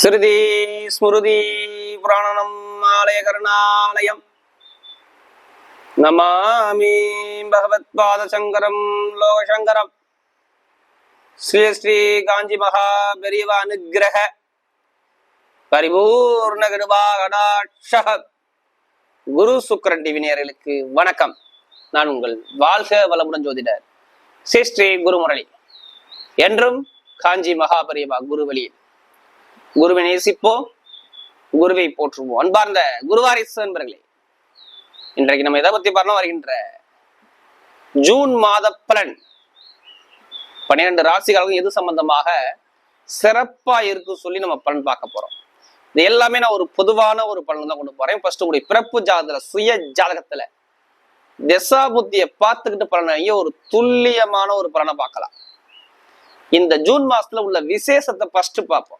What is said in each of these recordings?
ஸ்ருதி ஸ்மிருதி புராணனம் ஆலய கருணாலயம். நமாமி பகவத்பாத சங்கரம் லோகசங்கரம். ஸ்ரீ ஸ்ரீ காஞ்சி மகா பெரியவ அனுகிரக. பரிபூர்ண கிருபா குரு சுக்கரன் டிவி வணக்கம். நான் உங்கள் வாழ்க வளமுடன் ஜோதிடர் ஸ்ரீ ஸ்ரீ குருமுரளி. என்றும் காஞ்சி மகா பெரியவா குருவழியில் குருவை நேசிப்போ குருவை போற்றுவோம். அன்பார்ந்த குருவாரிசு நண்பர்களே இன்றைக்கு நம்ம எதை பத்தி பார்க்கலாம் வருகின்ற? ஜூன் மாத பலன். பன்னிரண்டு ராசிகளுக்கும் எது சம்பந்தமாக சிறப்பா இருக்கு சொல்லி நம்ம பலன் பார்க்க போறோம். இது எல்லாமே நான் ஒரு பொதுவான ஒரு பலன் தான் கொண்டு போறேன். ஃபர்ஸ்ட் உங்களுடைய பிறப்பு ஜாதகத்துல சுய ஜாதகத்துல திசா புத்தியை பார்த்துக்கிட்டு பலனையும் ஒரு துல்லியமான ஒரு பலனை பார்க்கலாம். இந்த ஜூன் மாசத்துல உள்ள விசேஷத்தை ஃபர்ஸ்ட் பார்ப்போம்.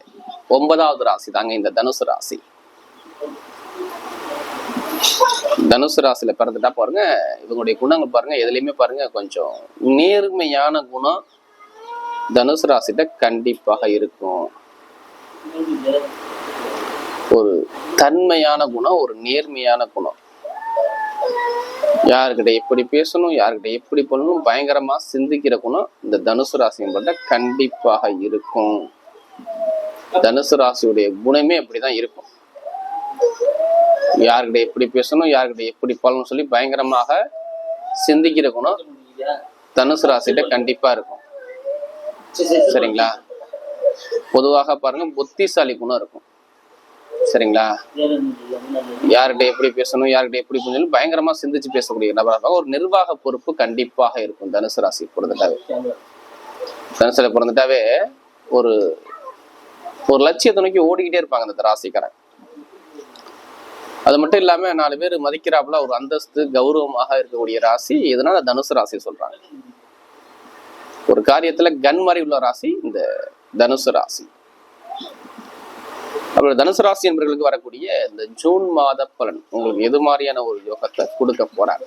ஒன்பதாவது ராசி தாங்க இந்த தனுசு ராசி. தனுசு ராசியில பிறந்துட்டா பாருங்க இவங்களுடைய குணங்கள் பாருங்க எதுலையுமே பாருங்க கொஞ்சம் நேர்மையான குணம் தனுசு ராசிட்ட கண்டிப்பாக இருக்கும். ஒரு தன்மையான குணம் ஒரு நேர்மையான குணம். யாருக்கிட்ட எப்படி பேசணும் யாருக்கிட்ட எப்படி பண்ணணும் பயங்கரமா சிந்திக்கிற குணம் இந்த தனுசு ராசியின் கண்டிப்பாக இருக்கும். தனுசு ராசியுடைய குணமே அப்படிதான் இருக்கும். யார்கிட்ட எப்படி பேசணும் யார்கிட்ட எப்படி பலனும் சொல்லி பயங்கரமாக சிந்திக்கிற குணம் தனுசு ராசிகிட்ட கண்டிப்பா இருக்கும். சரிங்களா? பொதுவாக பாருங்க புத்திசாலி குணம் இருக்கும். சரிங்களா? யார்கிட்ட எப்படி பேசணும் யார்கிட்ட எப்படி புரிஞ்சாலும் பயங்கரமா சிந்திச்சு பேசக்கூடிய நபராக ஒரு நிர்வாக பொறுப்பு கண்டிப்பாக இருக்கும் தனுசு ராசி பிறந்துட்டாவே. தனுசுல பிறந்துட்டாவே ஒரு ஒரு லட்சியத்தை நோக்கி ஓடிக்கிட்டே இருப்பாங்க அந்த ராசிக்காரன். அது மட்டும் இல்லாம நாலு பேர் மதிக்கிறாப்புல ஒரு அந்தஸ்து கௌரவமாக இருக்கக்கூடிய ராசி எதனால தனுசு ராசி சொல்றாங்க. ஒரு காரியத்துல கன் மாதிரி உள்ள ராசி இந்த தனுசு ராசி. அப்புறம் தனுசு ராசி என்பவர்களுக்கு வரக்கூடிய இந்த ஜூன் மாத பலன் உங்களுக்கு எது மாதிரியான ஒரு யோகத்தை கொடுக்க போறாங்க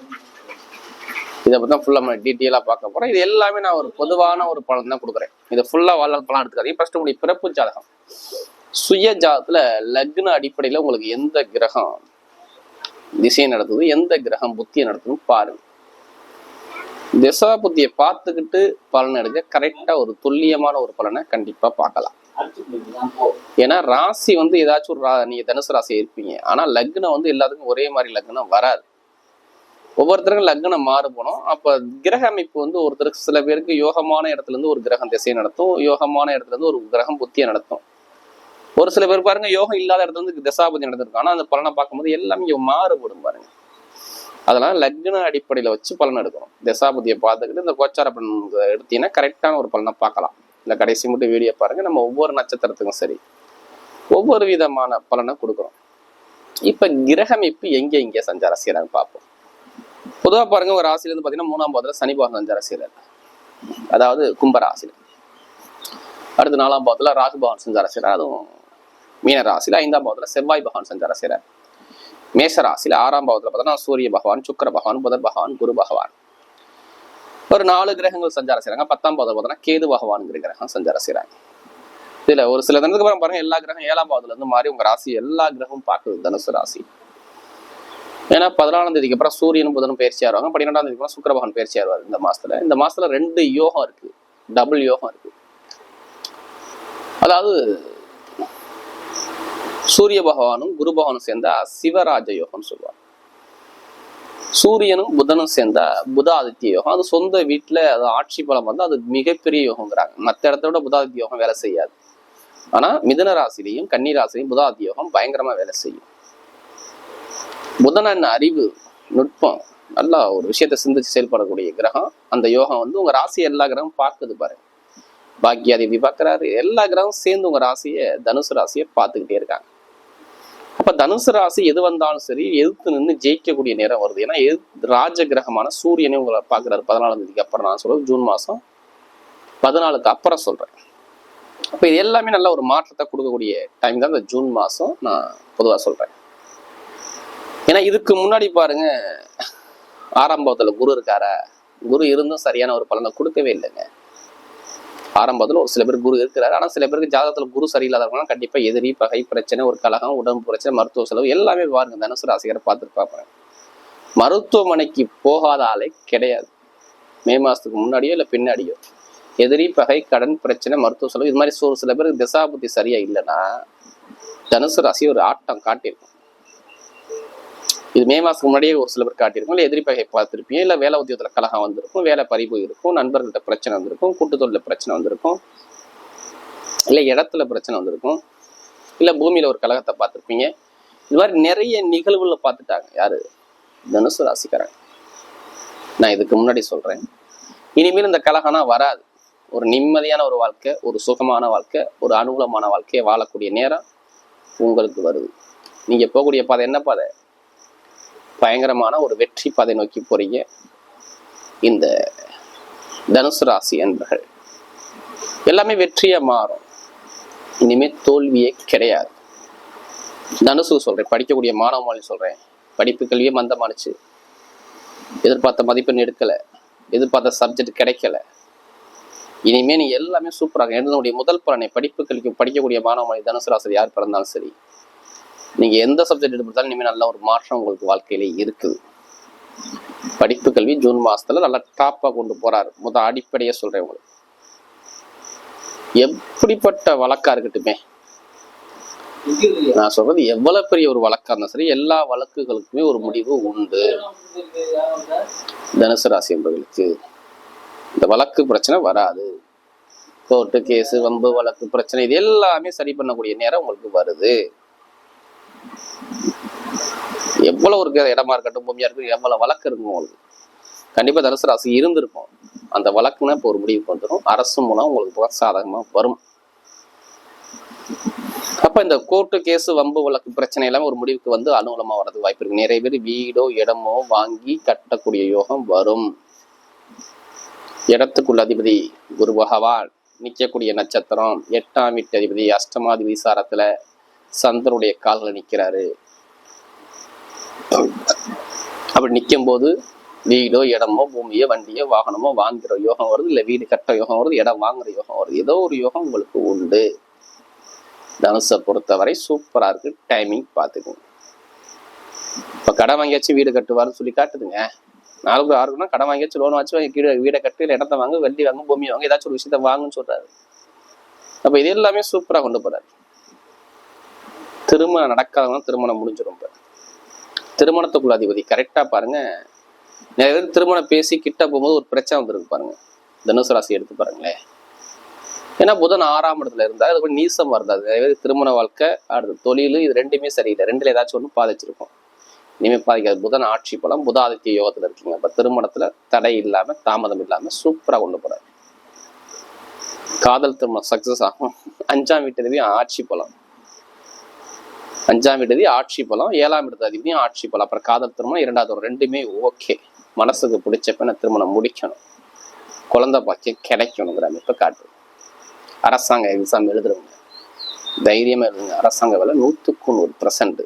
இதை பத்தி தான் ஃபுல்லா நம்ம டீட்டெயிலா பார்க்க போறேன் இது எல்லாமே நான் ஒரு பொதுவான ஒரு பலன் தான் கொடுக்குறேன். இதை ஃபுல்லா வாழ்நாள் பலன் எடுத்துக்காதீங்க. ஃபர்ஸ்ட் உங்களுடைய பிறப்பு ஜாதகம். சுய ஜாதத்துல லக்ன அடிப்படையில உங்களுக்கு எந்த கிரகம் திசையை நடத்துது எந்த கிரகம் புத்தியை நடத்துதுன்னு பாருங்க. திசா புத்தியை பார்த்துக்கிட்டு பலன் எடுக்க கரெக்டா ஒரு துல்லியமான ஒரு பலனை கண்டிப்பா பார்க்கலாம். ஏன்னா ராசி வந்து ஏதாச்சும் ஒரு ரா- நீங்க தனுசு ராசி இருப்பீங்க. ஆனா லக்னம் வந்து எல்லாத்துக்கும் ஒரே மாதிரி லக்னம் வராது. ஒவ்வொருத்தருக்கும் லக்னம் மாறுபடும். அப்ப கிரக அமைப்பு வந்து ஒருத்தருக்கு சில பேருக்கு யோகமான இடத்துல இருந்து ஒரு கிரகம் திசையை நடத்தும். யோகமான இடத்துல இருந்து ஒரு கிரகம் புத்தியை நடத்தும். ஒரு சில பேர் பாருங்க யோகம் இல்லாத இடத்துல இருந்து தசாபதி நடந்திருக்கும் ஆனால் அந்த பலனை பார்க்கும்போது எல்லாமே இங்கே மாறுபடும் பாருங்க. அதனால லக்ன அடிப்படையில வச்சு பலன் எடுக்கணும். தசாபதியை பார்த்துக்கிட்டு இந்த கோச்சார பலன் எடுத்தீங்கன்னா கரெக்டான ஒரு பலனை பார்க்கலாம். இந்த கடைசி மட்டும் வீடியோ பாருங்க. நம்ம ஒவ்வொரு நட்சத்திரத்துக்கும் சரி ஒவ்வொரு விதமான பலனை கொடுக்குறோம் இப்ப கிரகமைப்பு எங்க எங்கே சஞ்சாரம் செய்யறாங்க பார்ப்போம். பொதுவா பாருங்க ஒரு ராசியில இருந்து மூணாம் பாதத்தில் சனி பகவான் சஞ்சாரம் செய்யறாரு அதாவது கும்ப ராசியில் அடுத்து நாலாம் பாதத்தில் ராகு பகவான் சஞ்சாரம் செய்யறாரு அதுவும் மீனராசியில் ஐந்தாம் பாவத்தில் செவ்வாய் பகவான் சஞ்சாரம் செய்கிறார் மேஷராசியில் ஆறாம் பாவத்துல பார்த்தோன்னா சூரிய பகவான் சுக்கிர பகவான் புதர் பகவான் குரு பகவான். ஒரு நாலு கிரகங்கள் சஞ்சாரம் செய்றாங்க. பத்தாம் பாவத்தில் பார்த்தோன்னா கேது பகவான்ங்கிற கிரகம் சஞ்சாரம் செய்கிறாங்க இதில் ஒரு சில தினத்துக்கு அப்புறம் பாருங்க எல்லா கிரகம் ஏழாம் பாவத்துல இருந்து மாறி உங்க ராசி எல்லா கிரகமும் பார்க்குது தனுசு ராசி. ஏன்னா பதினாலாம் தேதிக்கு அப்புறம் சூரியனும் புதனும் பயிற்சி ஆடுவாங்க பன்னிரெண்டாம் தேதிக்கு அப்புறம் சுக்கிர பயிற்சி ஆடுவார் இந்த மாசத்துல. இந்த மாசத்துல ரெண்டு யோகம் இருக்கு. டபுள் யோகம் இருக்கு. அதாவது சூரிய பகவானும் குரு பகவானும் சேர்ந்தா சிவராஜ யோகம்னு சொல்லுவாங்க. சூரியனும் புதனும் சேர்ந்தா புதாதித்ய யோகம். அது சொந்த வீட்டில் அது ஆட்சி பலம் வந்து அது மிகப்பெரிய யோகங்கிறாங்க. மற்ற இடத்த விட புதாதித்ய யோகம் வேலை செய்யாது. ஆனா மிதன ராசிலையும் கன்னி ராசிலையும் புதாதித்ய யோகம் பயங்கரமா வேலை செய்யும். புதனன் அறிவு நுட்பம் நல்லா ஒரு விஷயத்தை சிந்திச்சு செயல்படக்கூடிய கிரகம். அந்த யோகம் வந்து உங்க ராசி எல்லா கிரகம் பார்க்குது பாருங்க. பாக்கியாதிபதி பார்க்கறாரு எல்லா கிரகம் சேர்ந்து உங்க ராசியை தனுசு ராசியை பார்த்துக்கிட்டே இருக்காங்க. அப்ப தனுசு ராசி எது வந்தாலும் சரி எதிர்த்து நின்று ஜெயிக்கக்கூடிய நேரம் வருது. ஏன்னா எது ராஜ கிரகமான சூரியனே உங்களை பார்க்குறாரு பதினாலாம் தேதிக்கு அப்புறம். நான் சொல்றது ஜூன் மாசம் பதினாலுக்கு அப்புறம் சொல்றேன். அப்ப இது எல்லாமே நல்ல ஒரு மாற்றத்தை கொடுக்கக்கூடிய டைம் தான் இந்த ஜூன் மாசம் நான் பொதுவாக சொல்றேன். ஏன்னா இதுக்கு முன்னாடி பாருங்க ஆரம்பத்துல குரு இருக்காரா? குரு இருந்தும் சரியான ஒரு பலனை கொடுக்கவே இல்லைங்க. ஆரம்பத்தில் ஒரு சில பேர் குரு இருக்கிறார். ஆனால் சில பேருக்கு ஜாதகத்தில் குரு சரியில்லாதவங்க கண்டிப்பாக எதிரி பகை பிரச்சனை ஒரு கலகம் உடம்பு பிரச்சனை மருத்துவ செலவு எல்லாமே பாருங்க. தனுசு ராசிகரை பார்த்துருப்பாங்க மருத்துவமனைக்கு போகாத ஆளே கிடையாது. மே மாதத்துக்கு முன்னாடியோ இல்லை பின்னாடியோ. எதிரி பகை கடன் பிரச்சனை மருத்துவ செலவு இது மாதிரி ஒரு சில பேருக்கு திசாபுத்தி சரியா இல்லைன்னா தனுசு ராசி ஒரு ஆட்டம் காட்டியிருக்கும். இது மே மாசத்துக்கு முன்னாடியே ஒரு சில பேர் காட்டியிருக்கும். இல்லை எதிரிப்பகை பார்த்துருப்பீங்க. இல்லை வேலை உத்தியோகத்தில் கலகம் வந்திருக்கும். வேலை பறிவு இருக்கும் நண்பர்கள்ட்ட பிரச்சனை வந்திருக்கும். கூட்டு பிரச்சனை வந்திருக்கும். இல்லை இடத்துல பிரச்சனை வந்திருக்கும். இல்லை பூமியில் ஒரு கலகத்தை பார்த்துருப்பீங்க. இது மாதிரி நிறைய நிகழ்வுகளை பார்த்துட்டாங்க. யாரு? தனுசு ராசிக்காரங்க. நான் இதுக்கு முன்னாடி சொல்கிறேன் இனிமேல் இந்த கலகம்னா வராது. ஒரு நிம்மதியான ஒரு வாழ்க்கை ஒரு சுகமான வாழ்க்கை ஒரு அனுகூலமான வாழ்க்கையை வாழக்கூடிய நேரம் உங்களுக்கு வருது. நீங்கள் போகக்கூடிய பாதை என்ன பாதை? பயங்கரமான ஒரு வெற்றி பாதை நோக்கி போறீங்க. இந்த தனுசு ராசி என்பர்கள் எல்லாமே வெற்றியா மாறும். இனிமே தோல்வியே கிடையாது. தனுசு சொல்றேன் படிக்கக்கூடிய மாணவ மாணவி சொல்றேன். படிப்பு கல்வியே மந்தமானுச்சு. எதிர்பார்த்த மதிப்பெண் எடுக்கல. எதிர்பார்த்த சப்ஜெக்ட் கிடைக்கல. இனிமே நீ எல்லாமே சூப்பராக என்னுடைய முதல் பலனை படிப்பு கல்வி படிக்கக்கூடிய மாணவ மாணவி தனுசு ராசி யார் பிறந்தாலும் சரி நீங்க எந்த சப்ஜெக்ட் எடுத்தாலும் இனிமேல் நல்ல ஒரு மாற்றம் உங்களுக்கு வாழ்க்கையில இருக்குது. படிப்பு கல்வி ஜூன் மாசத்துல நல்லா டாப்பா கொண்டு போறாரு. முத அடிப்படையே சொல்றேன் உங்களுக்கு. எப்படிப்பட்ட வழக்கா இருக்கட்டுமே. நான் சொல்றது எவ்வளவு பெரிய ஒரு வழக்கா இருந்தாலும் சரி எல்லா வழக்குகளுக்குமே ஒரு முடிவு உண்டு. தனுசு ராசி என்பவர்களுக்கு இந்த வழக்கு பிரச்சனை வராது. கோர்ட்டு கேஸு வம்பு வழக்கு பிரச்சனை இது எல்லாமே சரி பண்ணக்கூடிய நேரம் உங்களுக்கு வருது. எவ்வளவு இருக்கிற இடமா இருக்கட்டும் பூமியா இருக்கட்டும் எவ்வளவு வழக்கு இருக்கும் உங்களுக்கு. கண்டிப்பா தனுசு ராசி இருந்திருக்கும். அந்த வழக்குன்னா இப்போ ஒரு முடிவுக்கு வந்துடும் அரசு மூலம் உங்களுக்கு புகழ் சாதகமா வரும். அப்ப இந்த கோர்ட்டு கேஸ் வம்பு வழக்கு பிரச்சனை எல்லாம் ஒரு முடிவுக்கு வந்து அனுகூலமா வரது வாய்ப்பு இருக்கு. நிறைய பேர் வீடோ இடமோ வாங்கி கட்டக்கூடிய யோகம் வரும். இடத்துக்குள்ள அதிபதி குரு பகவான் நிற்கக்கூடிய நட்சத்திரம் எட்டாம் வீட்டு அதிபதி அஷ்டமாதிபதி சாரத்துல சந்தனுடைய கால்களை நிக்கிறாரு. அப்படி நிற்கும் போது வீடோ இடமோ பூமியோ வண்டியோ வாகனமோ வாங்குற யோகம் வருது. இல்லை வீடு கட்ட யோகம் வருது இடம் வாங்குற யோகம் வருது. ஏதோ ஒரு யோகம் உங்களுக்கு உண்டு. தனுசை பொறுத்தவரை சூப்பரா இருக்கு. டைமிங் பார்த்துக்கோங்க. இப்போ கடன் வாங்கியாச்சு வீடு கட்டுவார்னு சொல்லி காட்டுதுங்க. நாலு ஆறுக்குன்னா கடன் வாங்கியாச்சு லோன் வச்சு வாங்கி கீழே வீடை கட்டு இல்லை இடத்த வாங்க வண்டி வாங்க பூமி வாங்க ஏதாச்சும் ஒரு விஷயத்த வாங்குன்னு சொல்றாரு. அப்போ இது எல்லாமே சூப்பரா கொண்டு போறாரு. திருமணம் நடக்காதவங்க திருமணம் முடிஞ்சிடும் இப்ப. திருமணத்துக்குள்ள அதிபதி. கரெக்டாக பாருங்க. நிறைய பேர் திருமணம் பேசி கிட்ட போகும்போது ஒரு பிரச்சனை வந்துருக்கு பாருங்க. தனுசு ராசி எடுத்து பாருங்களேன். ஏன்னா புதன் ஆறாம் இடத்துல இருந்தால் அது கொஞ்சம் நீசம் வருது. நிறைய பேர் திருமண வாழ்க்கை அடுத்து தொழில் இது ரெண்டுமே சரியில்லை. ரெண்டுல ஏதாச்சும் ஒன்று பாதிச்சிருக்கும். இனிமேல் பாதிக்காது. புதன் ஆட்சி பலம் புதாதித்ய யோகத்தில் இருக்கீங்க. அப்போ திருமணத்தில் தடை இல்லாமல் தாமதம் இல்லாமல் சூப்பராக கொண்டு போறாரு. காதல் திருமணம் சக்ஸஸ் ஆகும். அஞ்சாம் வீட்டு ஆட்சி பலம். அஞ்சாம் இடதி ஆட்சி பலம் ஏழாம் இடத்து அதிபதியும் ஆட்சி பலம். அப்புறம் காதல் திருமணம் இரண்டாவது ஒரு ரெண்டுமே ஓகே மனசுக்கு பிடிச்ச பெண்ணை திருமணம் முடிக்கணும். குழந்தை பாக்கியம் கிடைக்கணுங்கிற அமைப்பை காட்டு. அரசாங்க எக்ஸாம் எழுதுறவங்க. தைரியமா எழுதுங்க அரசாங்க வேலை நூற்றுக்கு நூறு பர்சன்ட்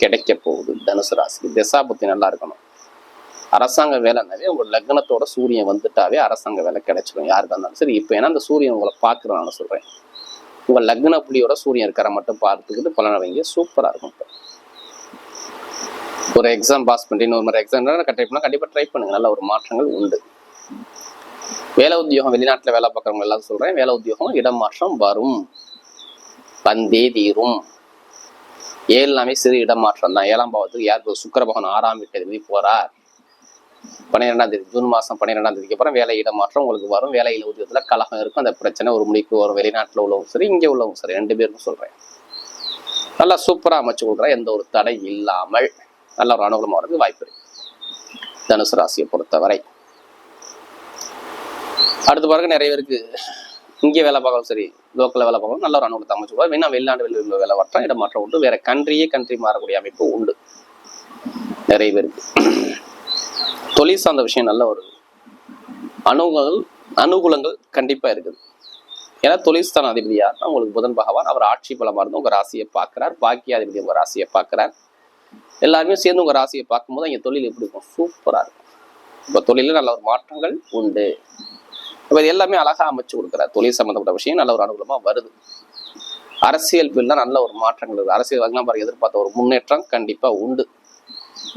கிடைக்க போகுது தனுசு ராசிக்கு. திசாபுத்தி நல்லா இருக்கணும். அரசாங்க வேலைனாவே உங்க லக்னத்தோட சூரியன் வந்துட்டாவே அரசாங்க வேலை கிடைச்சிடும். யாருக்கா இருந்தாலும் சரி இப்போ ஏன்னா அந்த சூரியன் உங்களை பார்க்குறனால சொல்றேன். உங்க லக்ன புள்ளியோட சூரியன் இருக்கிற மட்டும் பார்த்துக்கிட்டு பலனை வைங்க சூப்பரா இருக்கும் ஒரு எக்ஸாம் பாஸ் பண்ணி இன்னொரு மாதிரி எக்ஸாம் ட்ரை பண்ணால் கண்டிப்பாக ட்ரை பண்ணுங்க. நல்ல ஒரு மாற்றங்கள் உண்டு. வேலை உத்தியோகம் வெளிநாட்டில் வேலை பார்க்குறவங்க எல்லாரும் சொல்றேன். வேலை உத்தியோகம் இடம் மாற்றம் வரும். வந்தே தீரும். ஏழாமே சிறு இடம் மாற்றம் தான். ஏழாம் பாவத்துக்கு யார் சுக்கர பகவான் ஆறாம் வீட்டு போறார். பன்னிரெண்டாம் தேதி ஜூன் மாதம் பன்னிரெண்டாம் தேதிக்கு அப்புறம் வேலை இடமாற்றம் மாற்றம் உங்களுக்கு வரும். வேலையில் உத்தியோகத்துல கலகம் இருக்கும். அந்த பிரச்சனை ஒரு முடிக்கு வரும். வெளிநாட்டுல உள்ளவங்க சரி இங்கே உள்ளவங்க சரி ரெண்டு பேருக்கும் சொல்றேன். நல்லா சூப்பரா அமைச்சு கொடுக்குறேன் எந்த ஒரு தடை இல்லாமல் நல்ல ஒரு அனுகூலமாக வரது வாய்ப்பு இருக்கு. தனுசு ராசியை பொறுத்தவரை. அடுத்து பாருங்க நிறைய பேருக்கு இங்கே வேலை பார்க்கலாம் சரி லோக்கலில் வேலை பார்க்கலாம் நல்ல ஒரு அனுகூலத்தை அமைச்சு கொடுப்பா வேணா வெளிநாடு வெளியில் வேலை மாற்றம் இடமாற்றம் உண்டு. வேற கண்ட்ரியே கண்ட்ரி மாறக்கூடிய அமைப்பு உண்டு. நிறைய பேருக்கு. தொழில் சார்ந்த விஷயம் நல்ல ஒரு அனுகூலங்கள் அனுகூலங்கள் கண்டிப்பா இருக்குது. ஏன்னா தொழில்ஸ்தான அதிபதியா உங்களுக்கு புதன் பகவான். அவர் ஆட்சி பலமா இருந்து உங்க ராசியை பாக்கிய பாக்கியாதிபதி உங்கள் ராசியை பார்க்கிறார். எல்லாருமே சேர்ந்து உங்க ராசியை பார்க்கும்போது இங்கே தொழில் எப்படி இருக்கும்? சூப்பரா இருக்கும். இப்போ தொழில நல்ல ஒரு மாற்றங்கள் உண்டு. இப்போ இது எல்லாமே அழகா அமைச்சு கொடுக்குறார். தொழில் சம்மந்தப்பட்ட விஷயம் நல்ல ஒரு அனுகூலமா வருது. அரசியல் பில்லாம் நல்ல ஒரு மாற்றங்கள் இருக்குது. அரசியல் வாங்கினா பாருங்க எதிர்பார்த்த ஒரு முன்னேற்றம் கண்டிப்பா உண்டு.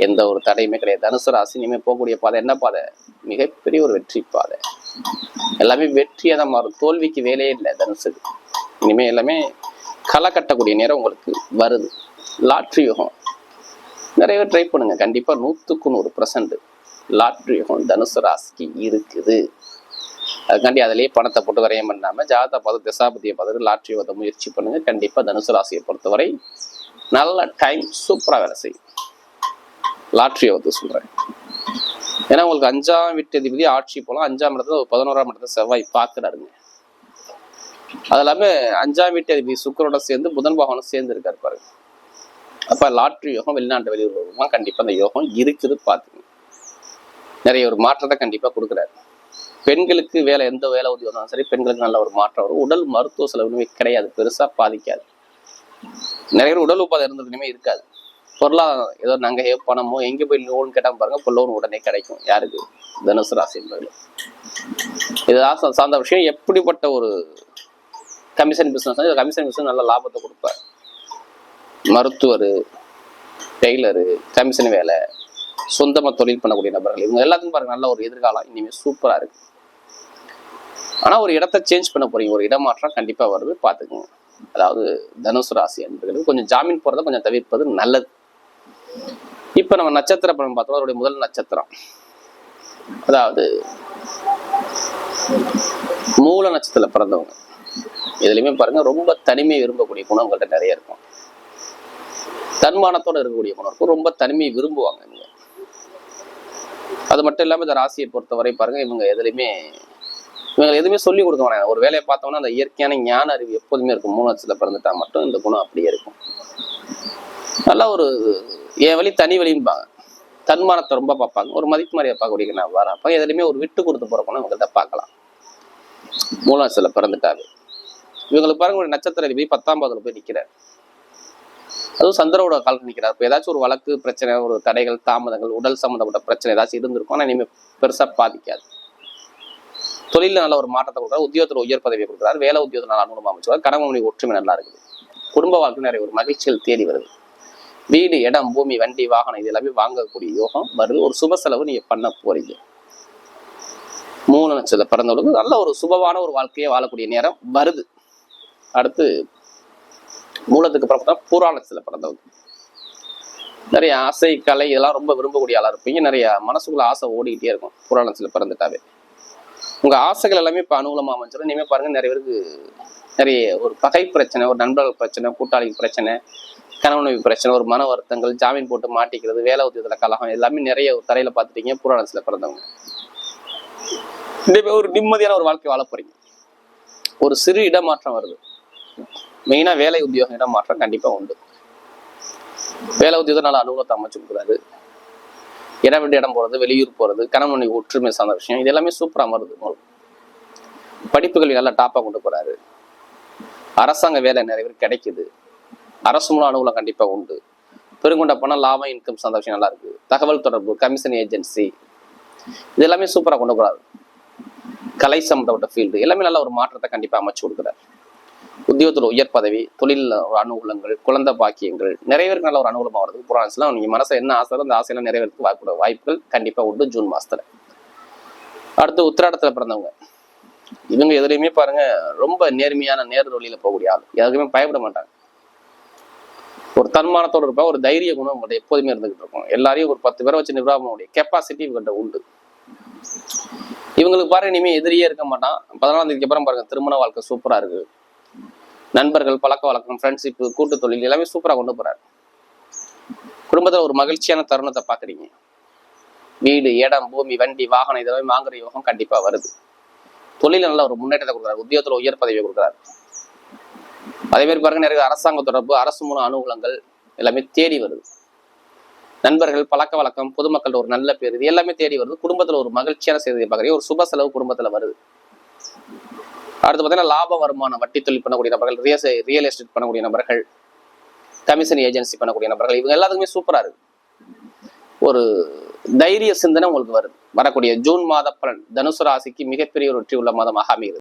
எந்த ஒரு தடையுமே கிடையாது. தனுசு ராசி இனிமேல் போகக்கூடிய பாதை என்ன பாதை? மிகப்பெரிய ஒரு வெற்றி பாதை. எல்லாமே வெற்றியாக தான் மாறும். தோல்விக்கு வேலையே இல்லை தனுசுக்கு இனிமே எல்லாமே களை கட்டக்கூடிய நேரம் உங்களுக்கு வருது. லாட்ரி யுகம். நிறைய பேர் ட்ரை பண்ணுங்க. கண்டிப்பா நூற்றுக்கு நூறு பர்சன்ட் லாட்ரி யுகம் தனுசு ராசிக்கு இருக்குது. அதுக்காண்டி அதிலேயே பணத்தை போட்டு வரையம் பண்ணாமல் ஜாதகத்தை பார்த்து திசாபதியை பார்த்துட்டு லாட்ரி யுகத்தை முயற்சி பண்ணுங்க. கண்டிப்பா தனுசு ராசியை பொறுத்தவரை நல்ல டைம் சூப்பராக வேலை செய்யும். லாட்ரியை வந்து சொல்கிறேன் ஏன்னா உங்களுக்கு அஞ்சாம் வீட்டு அதிபதி ஆட்சி போகலாம் அஞ்சாம் இடத்துல ஒரு பதினோராம் இடத்துல செவ்வாய் பார்க்குறாருங்க. அது இல்லாமல் அஞ்சாம் வீட்டு அதிபதி சுக்கரோட சேர்ந்து புதன் பகவானும் சேர்ந்து இருக்காரு பாருங்க. அப்போ லாட்ரி யோகம் வெளிநாட்டு வெளியூர் யோகம் கண்டிப்பாக அந்த யோகம் இருக்குது பார்த்துங்க நிறைய ஒரு மாற்றத்தை கண்டிப்பாக கொடுக்குறாரு. பெண்களுக்கு வேலை எந்த வேலை உதவி வந்தாலும் சரி பெண்களுக்கு நல்ல ஒரு மாற்றம் வரும். உடல் மருத்துவ செலவுமே கிடையாது. பெருசாக பாதிக்காது. நிறைய பேர் உடல் உபாதை இருந்ததுலையுமே இருக்காது. பொருளாதாரம் ஏதோ நகையோ பணமோ எங்க போய் லோன் கேட்டாம பாருங்க இப்போ லோன் உடனே கிடைக்கும். யாருக்கு? தனுசு ராசி என்பது இது சார்ந்த விஷயம். எப்படிப்பட்ட ஒரு கமிஷன் பிசினஸ் கமிஷன் பிசினஸ் நல்ல லாபத்தை கொடுப்பார். மருத்துவர் டெய்லரு கமிஷன் வேலை சொந்தமாக தொழில் பண்ணக்கூடிய நபர்கள். இவங்க எல்லாத்துக்கும் பாருங்க நல்ல ஒரு எதிர்காலம். இனிமேல் சூப்பராக இருக்கு. ஆனால் ஒரு இடத்த சேஞ்ச் பண்ண போறீங்க. ஒரு இடமாற்றம் கண்டிப்பாக வருது. பார்த்துக்குங்க. அதாவது தனுசு ராசி என்பது கொஞ்சம் ஜாமீன் போகிறத கொஞ்சம் தவிர்ப்பது நல்லது. இப்ப நம்ம நட்சத்திர பலன் பார்த்தோம். அவருடைய முதல் நட்சத்திரம். அதாவது மூல நட்சத்திரத்துல பிறந்தவங்க. இதுலயுமே பாருங்க ரொம்ப தனிமை விரும்பக்கூடிய குணம் உங்கள்கிட்ட நிறைய இருக்கும். தன்மானத்தோட இருக்கக்கூடிய குணம் இருக்கும். ரொம்ப தனிமையை விரும்புவாங்க இவங்க. அது மட்டும் இல்லாம இந்த ராசியை பொறுத்தவரை பாருங்க இவங்க எதுலையுமே இவங்க எதுவுமே சொல்லி கொடுக்க மாட்டாங்க. ஒரு வேலையை பார்த்தோம்னா அந்த இயற்கையான ஞான அறிவு எப்போதுமே இருக்கும். மூணு நட்சத்திரத்துல பிறந்துட்டா மட்டும் இந்த குணம் அப்படியே இருக்கும். நல்லா ஒரு என் வழி தனி வழிம்பாங்க தன்மானத்தை ரொம்ப பார்ப்பாங்க. ஒரு மதிப்பு மாதிரியை பார்க்கக்கூடிய நான் வரேன். அப்போ எதுலையுமே ஒரு விட்டு கொடுத்து போற இவங்கள்ட்ட பார்க்கலாம். மூல சில பிறந்துட்டாரு. இவங்களுக்கு பாருங்க ஒரு நட்சத்திர போய் பத்தாம் பாதத்தில் போய் நிக்கிறார். அதுவும் சந்திரோட காலத்தில் நிற்கிறார் இப்போ ஏதாச்சும் ஒரு வழக்கு பிரச்சனை ஒரு தடைகள் தாமதங்கள் உடல் சம்மந்தப்பட்ட பிரச்சனை ஏதாச்சும் இருந்திருக்கும். ஆனால் இனிமேல் பெருசாக பாதிக்காது. தொழிலில் நல்ல ஒரு மாற்றத்தை கொடுக்குறாரு. உத்தியோகத்தில் உயர் பதவியை கொடுக்குறாரு. வேலை உத்தியோகத்தில் நல்ல அனுபவம் அமைச்சுவார் கணவன் ஒற்றுமை நல்லா இருக்குது. குடும்ப வாழ்க்கை நிறைய ஒரு மகிழ்ச்சிகள் தேடி வருது. வீடு இடம் பூமி வண்டி வாகனம் இது எல்லாமே வாங்கக்கூடிய யோகம் வருது. ஒரு சுப செலவு நீங்க பண்ண போறீங்க. மூணு நட்சத்திர பிறந்தவங்களுக்கு நல்ல ஒரு சுபமான ஒரு வாழ்க்கையை வாழக்கூடிய நேரம் வருது. அடுத்து மூலத்துக்கு அப்புறம் பார்த்தா பூராணத்துல பிறந்தவங்க. நிறைய ஆசை கலை இதெல்லாம் ரொம்ப விரும்பக்கூடிய ஆளா இருப்பீங்க. நிறைய மனசுக்குள்ள ஆசை ஓடிக்கிட்டே இருக்கும் புராணத்துல பிறந்துட்டாவே. உங்க ஆசைகள் எல்லாமே இப்ப அனுகூலமா அமைஞ்சிடும் இனிமே பாருங்க நிறைய பேருக்கு நிறைய ஒரு பகை பிரச்சனை ஒரு நண்பர்கள் பிரச்சனை கூட்டாளி பிரச்சனை கணவன் பிரச்சனை ஒரு மன வருத்தங்கள் ஜாமீன் போட்டு மாட்டிக்கிறது வேலை உத்தியத்துல கலகம் எல்லாமே நிறைய ஒரு தரையில பார்த்துட்டீங்க புராணத்துல பிறந்தவங்க. ஒரு நிம்மதியான ஒரு வாழ்க்கை வாழ போறீங்க. ஒரு சிறு இடமாற்றம் வருது. மெயினா வேலை உத்தியோகம் இடமாற்றம் கண்டிப்பா உண்டு. வேலை உத்தியோகம் நல்ல அனுகூலத்தை அமைச்சு கொடுக்குறாரு. இடம் விட்டு இடம் போறது வெளியூர் போறது கணவனை ஒற்றுமை சார்ந்த விஷயம் இது எல்லாமே சூப்பரா வருது உங்களுக்கு. படிப்புகள் நல்லா டாப்பா கொண்டு போறாரு. அரசாங்க வேலை நிறைய பேர் கிடைக்குது. அரசு மூலம் அனுகூலம் கண்டிப்பாக உண்டு. பெருங்கொண்ட பணம் லாபம் இன்கம் சந்தோஷம் விஷயம் நல்லா இருக்கு. தகவல் தொடர்பு கமிஷன் ஏஜென்சி இது எல்லாமே சூப்பராக கொண்டு போறாரு. கலை சம்பந்தப்பட்ட ஃபீல்டு எல்லாமே நல்ல ஒரு மாற்றத்தை கண்டிப்பாக அமைச்சு கொடுக்குறாரு. உத்தியோகத்தில் உயர் பதவி தொழில் ஒரு அனுகூலங்கள் குழந்தை பாக்கியங்கள் நிறைய பேருக்கு நல்ல ஒரு அனுகூலமாக வருது. புராணஸ்லாம் நீங்கள் மனசில் என்ன ஆசை அந்த ஆசையெல்லாம் நிறைவேறதுக்கு வாய்ப்பு வாய்ப்புகள் கண்டிப்பாக உண்டு ஜூன் மாதத்தில் அடுத்து உத்திராடத்தில் பிறந்தவங்க. இவங்க எதுலையுமே பாருங்க ரொம்ப நேர்மையான நேர் வழியில் போகக்கூடிய ஆள். எதுக்குமே பயப்பட மாட்டாங்க. ஒரு தன்மானத்தோடு இருப்பா ஒரு தைரிய குணம் உங்கள்ட்ட எப்போதுமே இருந்துகிட்டு இருக்கும். எல்லாரையும் ஒரு பத்து பேரை வச்சு நிர்வாகமுடைய கெப்பாசிட்டி இவங்கள்ட்ட உண்டு. இவங்களுக்கு பாருங்க இனிமே எதிரியே இருக்க மாட்டான். பதினாலாம் தேதிக்கு அப்புறம் பாருங்க திருமண வாழ்க்கை சூப்பரா இருக்கு. நண்பர்கள் பழக்க வழக்கம் ஃப்ரெண்ட்ஷிப்பு கூட்டு தொழில் எல்லாமே சூப்பரா கொண்டு போறாரு. குடும்பத்துல ஒரு மகிழ்ச்சியான தருணத்தை பார்க்குறீங்க வீடு இடம் பூமி வண்டி வாகனம் இதெல்லாம் வாங்குற யோகம் கண்டிப்பா வருது. தொழில நல்ல ஒரு முன்னேற்றத்தை கொடுக்குறாரு. உத்தியோகத்துல உயர் பதவியை கொடுக்குறாரு. அதே மாதிரி பாருங்க நிறைய அரசாங்க தொடர்பு அரசு மூலம் அனுகூலங்கள் எல்லாமே தேடி வருது. நண்பர்கள் பழக்க வழக்கம் பொதுமக்கள் ஒரு நல்ல பேர் இது எல்லாமே தேடி வருது. குடும்பத்துல ஒரு மகிழ்ச்சியான செய்தியை பார்க்குறீங்க ஒரு சுப செலவு குடும்பத்துல வருது. அடுத்து பார்த்தீங்கன்னா லாப வருமானம் வட்டி தொழில் பண்ணக்கூடிய நபர்கள் ரியல் ரியல் எஸ்டேட் பண்ணக்கூடிய நபர்கள் கமிஷன் ஏஜென்சி பண்ணக்கூடிய நபர்கள் இவங்க எல்லாத்துக்குமே சூப்பரா இருக்கு. ஒரு தைரிய சிந்தனை உங்களுக்கு வருது. வரக்கூடிய ஜூன் மாத பலன் தனுசு ராசிக்கு மிகப்பெரிய ஒரு வெற்றி உள்ள மாதமாக அமைகிறது.